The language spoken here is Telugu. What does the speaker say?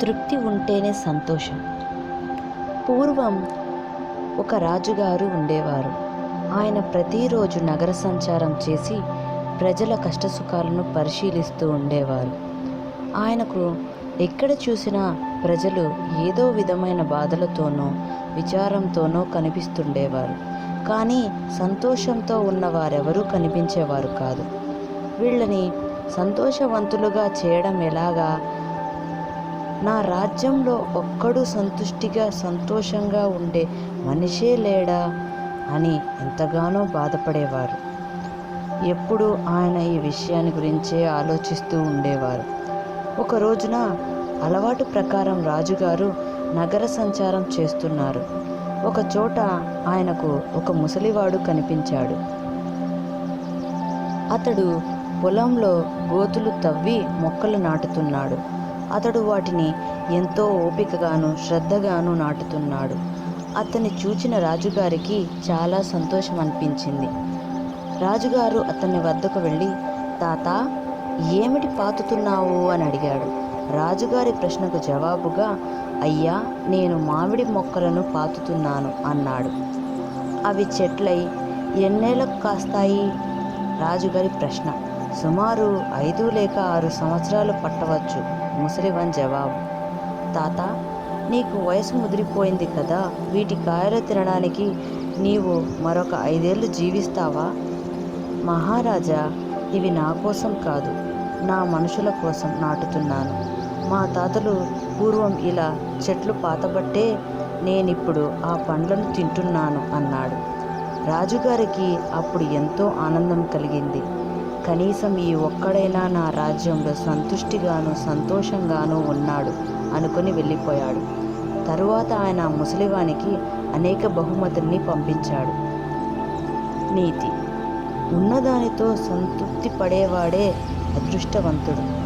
తృప్తి ఉంటేనే సంతోషం. పూర్వం ఒక రాజుగారు ఉండేవారు. ఆయన ప్రతిరోజు నగర సంచారం చేసి ప్రజల కష్టసుఖాలను పరిశీలిస్తూ ఉండేవారు. ఆయనకు ఎక్కడ చూసినా ప్రజలు ఏదో విధమైన బాధలతోనో విచారంతోనో కనిపిస్తుండేవారు. కానీ సంతోషంతో ఉన్నవారెవరూ కనిపించేవారు కాదు. వీళ్ళని సంతోషవంతులుగా చేయడం ఎలాగా? నా రాజ్యంలో ఒక్కడు సంతుష్టిగా సంతోషంగా ఉండే మనిషే లేడా? అని ఎంతగానో బాధపడేవారు. ఎప్పుడూ ఆయన ఈ విషయాన్ని గురించే ఆలోచిస్తూ ఉండేవారు. ఒక రోజున అలవాటు ప్రకారం రాజుగారు నగర సంచారం చేస్తున్నారు. ఒక చోట ఆయనకు ఒక ముసలివాడు కనిపించాడు. అతడు పొలంలో గోతులు తవ్వి మొక్కలు నాటుతున్నాడు. అతడు వాటిని ఎంతో ఓపికగాను శ్రద్ధగాను నాటుతున్నాడు. అతన్ని చూచిన రాజుగారికి చాలా సంతోషం అనిపించింది రాజుగారు అతని వద్దకు వెళ్ళి తాత ఏమిటి పాతుతున్నావు? అని అడిగాడు. రాజుగారి ప్రశ్నకు జవాబుగా అయ్యా నేను మామిడి మొక్కలను పాతుతున్నాను అన్నాడు. అవి చెట్లై ఎన్నేళ్ళకు కాస్తాయి? రాజుగారి ప్రశ్న. సుమారు ఐదు లేక ఆరు సంవత్సరాలు పట్టవచ్చు ముసలివన్ జవాబు. తాత నీకు వయసు ముదిరిపోయింది కదా వీటి కాయలు తినడానికి నీవు మరొక ఐదేళ్ళు జీవిస్తావా? మహారాజా ఇవి నా కోసం కాదు నా మనుషుల కోసం నాటుతున్నాను. మా తాతలు పూర్వం ఇలా చెట్లు పాతబట్టే నేనిప్పుడు ఆ పండ్లను తింటున్నాను అన్నాడు. రాజుగారికి అప్పుడు ఎంతో ఆనందం కలిగింది. కనీసం ఈ ఒక్కడైనా నా రాజ్యంలో సంతుష్టిగాను సంతోషంగాను ఉన్నాడు అనుకుని వెళ్ళిపోయాడు. తరువాత ఆయన ముసలివానికి అనేక బహుమతుల్ని పంపించాడు. నీతి. ఉన్నదానితో సంతృప్తి పడేవాడే అదృష్టవంతుడు.